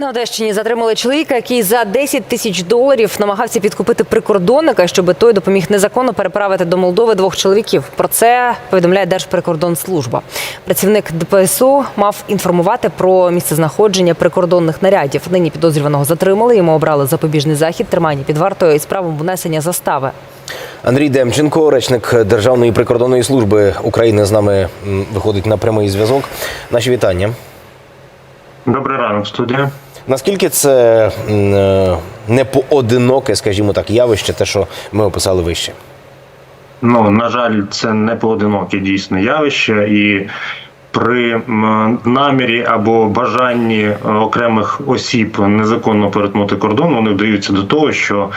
На Одещині затримали чоловіка, який за 10 тисяч доларів намагався підкупити прикордонника, щоб той допоміг незаконно переправити до Молдови двох чоловіків. Про це повідомляє Держприкордонслужба. Працівник ДПСУ мав інформувати про місцезнаходження прикордонних нарядів. Нині підозрюваного затримали. Йому обрали запобіжний захід, тримання під вартою із правом внесення застави. Андрій Демченко, речник Державної прикордонної служби України, з нами виходить на прямий зв'язок. Наші вітання. Добрий ранок, студія. Наскільки це е, не поодиноке, скажімо так, явище, те, що ми описали вище? Ну на жаль, це не поодиноке дійсно явище, і при намірі або бажанні е, окремих осіб незаконно перетнути кордон, вони вдаються до того, що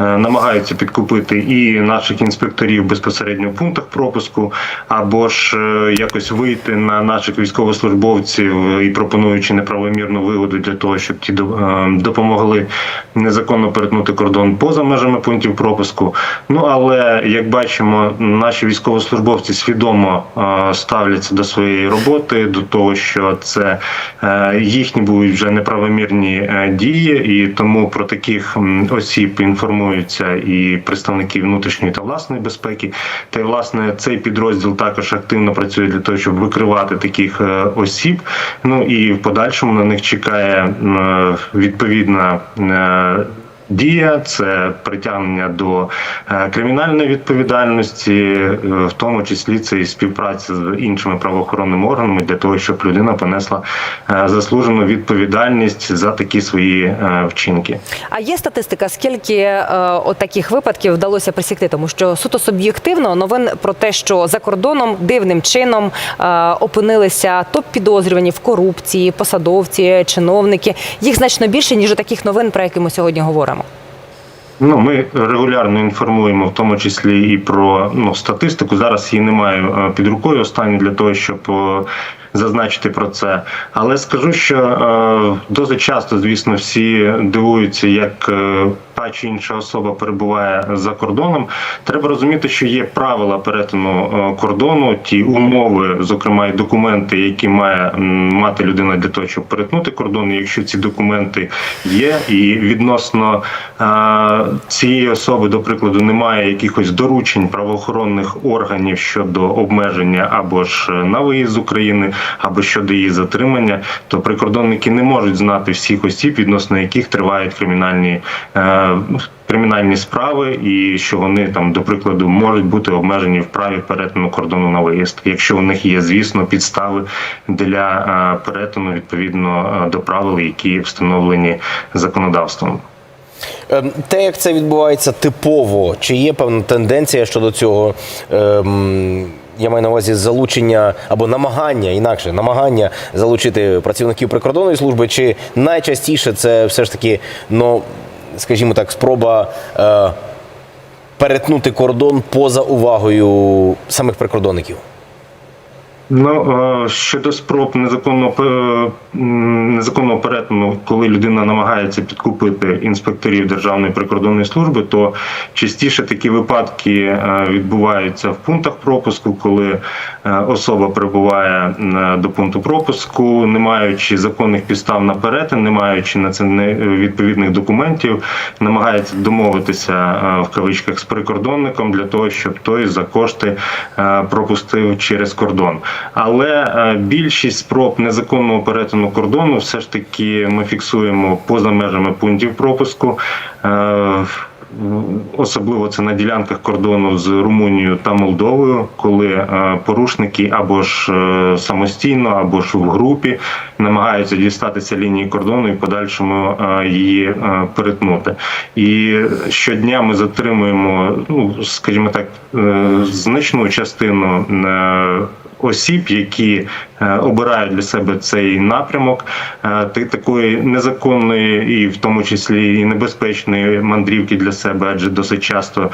е, намагаються підкупити і наших інспекторів безпосередньо в пунктах пропуску, або ж е, якось вийти на наших військовослужбовців і пропонуючи неправомірну вигоду для того, щоб ті до- допомогли незаконно перетнути кордон поза межами пунктів пропуску. Ну але як бачимо, наші військовослужбовці свідомо ставляться до своєї роботи, до того, що це е, їхні будуть вже неправомірні е, дії, і тому про таких осіб інформуються і представники внутрішньої та власної безпеки. Та й власне цей підрозділ також активно працює для того, щоб викривати таких е, осіб. Ну і в подальшому на них чекає відповідна. Дія це притягнення до е, кримінальної відповідальності, е, в тому числі це і співпраця з іншими правоохоронними органами для того, щоб людина понесла е, заслужену відповідальність за такі свої вчинки. А є статистика, скільки от таких випадків вдалося присікти? Тому що суто суб'єктивно новин про те, що за кордоном дивним чином опинилися топ підозрювані в корупції, посадовці, чиновники. Їх значно більше ніж у таких новин, про які ми сьогодні говоримо. Ну, ми регулярно інформуємо, в тому числі і про ну, статистику. Зараз її немає е, під рукою останню для того, щоб е, зазначити про це. Але скажу, що е, досить часто, звісно, всі дивуються, як та чи інша особа перебуває за кордоном. Треба розуміти, що є правила перетину е, кордону, ті умови, зокрема і документи, які має мати людина для того, щоб перетнути кордон. Якщо ці документи є, і відносно е, цієї особи, до прикладу, немає якихось доручень правоохоронних органів щодо обмеження або ж на виїзд з України, або щодо її затримання, то прикордонники не можуть знати всіх осіб, відносно яких тривають кримінальні. е, Кримінальні справи, і що вони там, до прикладу, можуть бути обмежені в праві перетину кордону на виїзд, якщо у них є, звісно, підстави для е, перетину відповідно е, до правил, які встановлені законодавством. Ем, Те, як це відбувається типово, чи є певна тенденція щодо цього? Ем, Я маю на увазі залучення або намагання, інакше намагання залучити працівників прикордонної служби, чи найчастіше це все ж таки, ну скажімо так, спроба е, перетнути кордон поза увагою самих прикордонників? Ну е, щодо спроб незаконного пе- незаконного перетину, коли людина намагається підкупити інспекторів Державної прикордонної служби, то частіше такі випадки е, відбуваються в пунктах пропуску, коли е, особа прибуває е, до пункту пропуску, не маючи законних підстав на перетин, не маючи на це відповідних документів, намагається домовитися е, в кавичках з прикордонником для того, щоб той за кошти е, пропустив через кордон. Але е, більшість спроб незаконного перетину кордону все ж таки ми фіксуємо поза межами пунктів пропуску. Е, Особливо це на ділянках кордону з Румунією та Молдовою, коли е, порушники або ж самостійно, або ж в групі намагаються дістатися лінії кордону і подальшому е, її е, перетнути. І щодня ми затримуємо, ну скажімо так, е, значну частину. Осіб, які обирають для себе цей напрямок, такої незаконної і в тому числі і небезпечної мандрівки для себе, адже досить часто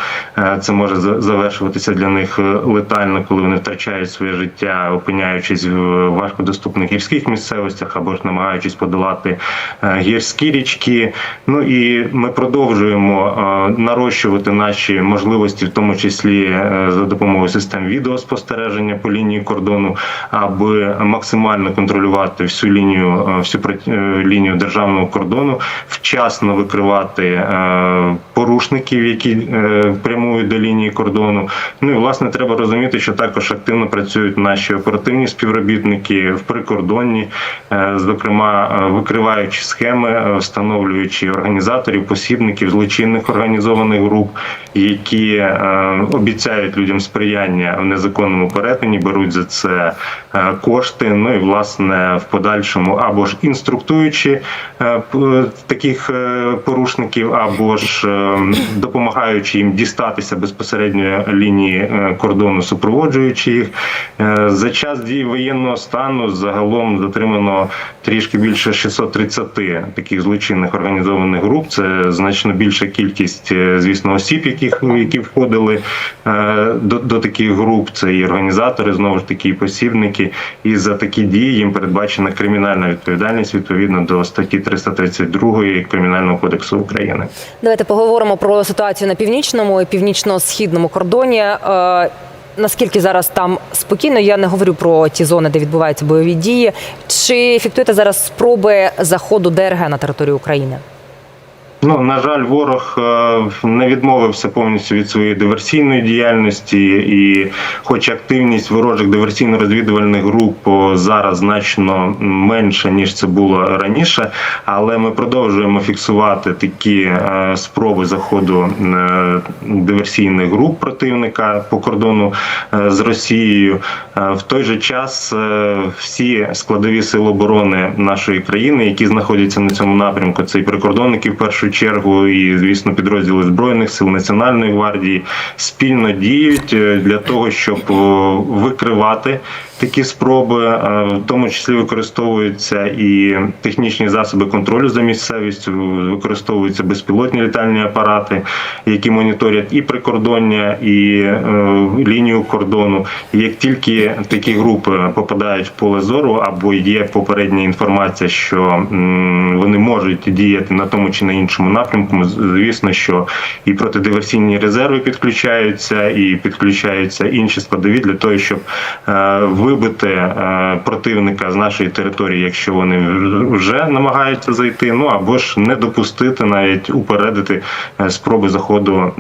це може завершуватися для них летально, коли вони втрачають своє життя, опиняючись в важкодоступних гірських місцевостях або ж намагаючись подолати е, гірські річки. Ну і ми продовжуємо е, нарощувати наші можливості, в тому числі е, за допомогою систем відеоспостереження по лінії кордону, аби максимально контролювати всю лінію, всю лінію державного кордону, вчасно викривати е, порушників, які е, прямують до лінії кордону. Ну і власне треба розуміти, що також активно працюють наші оперативні співробітники в прикордонні, е, зокрема викриваючи схеми, встановлюючи організаторів, посібників злочинних організованих груп, які обіцяють людям сприяння в незаконному перетині, беруть за це кошти. Ну і власне в подальшому або ж інструктуючи таких е, порушників, або ж е, допомагаючи їм дістатися безпосередньо лінії е, кордону, супроводжуючи їх. За час дії воєнного стану загалом затримано трішки більше 630 таких злочинних організованих груп. Це значно більша кількість, звісно, осіб, яких які входили до, до таких груп. Це і організатори, знову ж таки, і посібники. І за такі дії їм передбачена кримінальна відповідальність відповідно до статті 332 Кримінального кодексу України. Давайте поговоримо про ситуацію на північному і північно-східному кордоні. Е, Наскільки зараз там спокійно, я не говорю про ті зони, де відбуваються бойові дії. Чи фіктуєте зараз спроби заходу ДРГ на територію України? Ну на жаль, ворог е, не відмовився повністю від своєї диверсійної діяльності, і, хоч активність ворожих диверсійно-розвідувальних груп зараз значно менша ніж це було раніше, але ми продовжуємо фіксувати такі е, спроби заходу е, диверсійних груп противника по кордону з Росією. В той же час всі складові сили оборони нашої країни, які знаходяться на цьому напрямку, це і прикордонники в першу чергу, і звісно, підрозділи збройних сил Національної гвардії спільно діють е, для того, щоб викривати такі спроби, е, в тому числі використовуються і технічні засоби контролю за місцевістю, використовуються безпілотні літальні апарати, які моніторять і прикордоння, і е, лінію кордону. І як тільки такі групи попадають в поле зору, або є попередня інформація, що вони можуть діяти на тому чи на іншому напрямку, звісно, що і протидиверсійні резерви підключаються, і підключаються інші складові для того, щоб е, вибити е, противника з нашої території, якщо вони вже намагаються зайти, ну або ж не допустити навіть упередити е, спроби заходу е,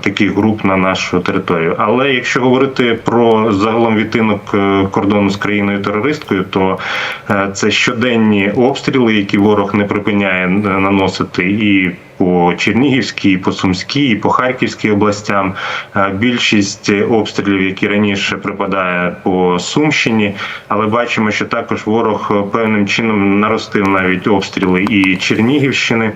таких груп на нашу територію. Але якщо говорити про загалом відтинок кордону з країною терористкою, то це щоденні обстріли, які ворог не припиняє наносити і по Чернігівській, по Сумській, по Харківській областям. Е, Більшість обстрілів, які раніше припадає по Сумщині, але бачимо, що також ворог е, певним чином наростив навіть обстріли і Чернігівщини.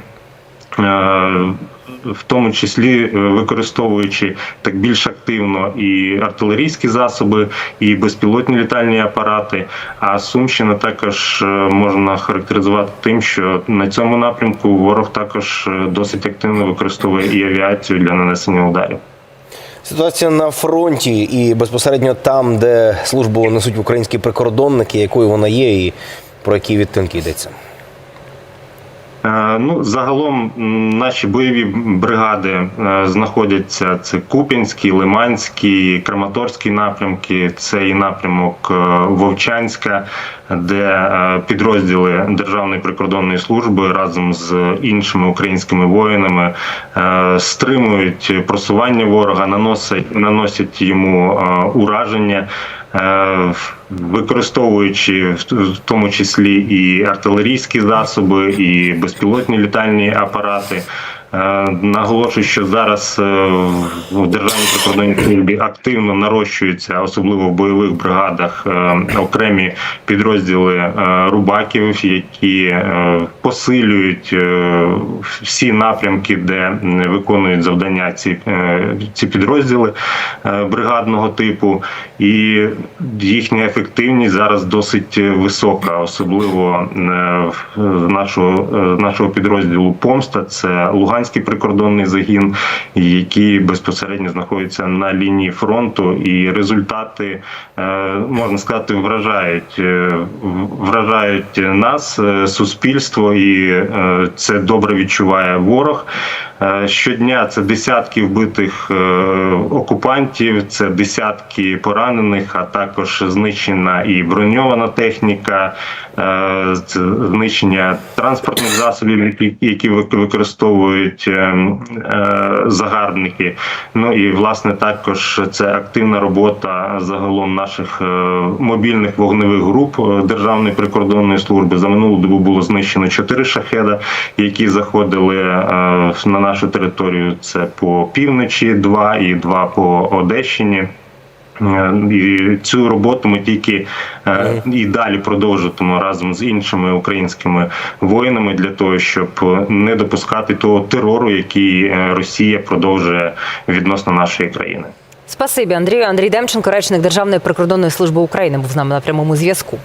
В тому числі е, використовуючи так більш активно і артилерійські засоби, і безпілотні літальні апарати. А Сумщина також е, можна характеризувати тим, що на цьому напрямку ворог також е, досить активно використовує і авіацію для нанесення ударів. Ситуація на фронті і безпосередньо там, де службу несуть українські прикордонники, якою вона є, і про які відтинки йдеться. Е, Ну, загалом наші бойові бригади е, знаходяться це Куп'янський, Лиманський, Краматорський напрямки. Це і напрямок е, Вовчанська, де підрозділи Державної прикордонної служби разом з іншими українськими воїнами стримують просування ворога, наносять наносять йому ураження. Е, Використовуючи в тому числі і артилерійські засоби, і безпілотні літальні апарати, наголошую, що зараз е, в державній прикордонній службі активно нарощуються, особливо в бойових бригадах, е, окремі підрозділи е, рубаків, які е, посилюють е, всі напрямки, де виконують завдання ці, е, ці підрозділи е, бригадного типу, і їхня ефективність зараз досить висока, особливо е, в нашого, е, нашого підрозділу Помста. Це Луганський прикордонний загін, які безпосередньо знаходяться на лінії фронту, і результати е, можна сказати вражають е, вражають нас, е, суспільство, і це добре відчуває ворог. Е, Щодня це десятки вбитих е, окупантів, це десятки поранених, а також знищена і броньована техніка, е, знищення транспортних засобів, які- використовують е, е, загарбники. Ну і власне також це активна робота загалом наших мобільних вогневих груп Державної прикордонної служби. За минулу добу було знищено чотири шахеда, які заходили на нашу територію. Це по півночі, два і два по Одещині. Е, І цю роботу ми тільки е, і далі продовжуватимемо разом з іншими українськими воїнами для того, щоб не допускати того терору, який е, Росія продовжує відносно нашої країни. Спасибі, Андрію. Андрій Демченко, речник Державної прикордонної служби України, був з нами на прямому зв'язку.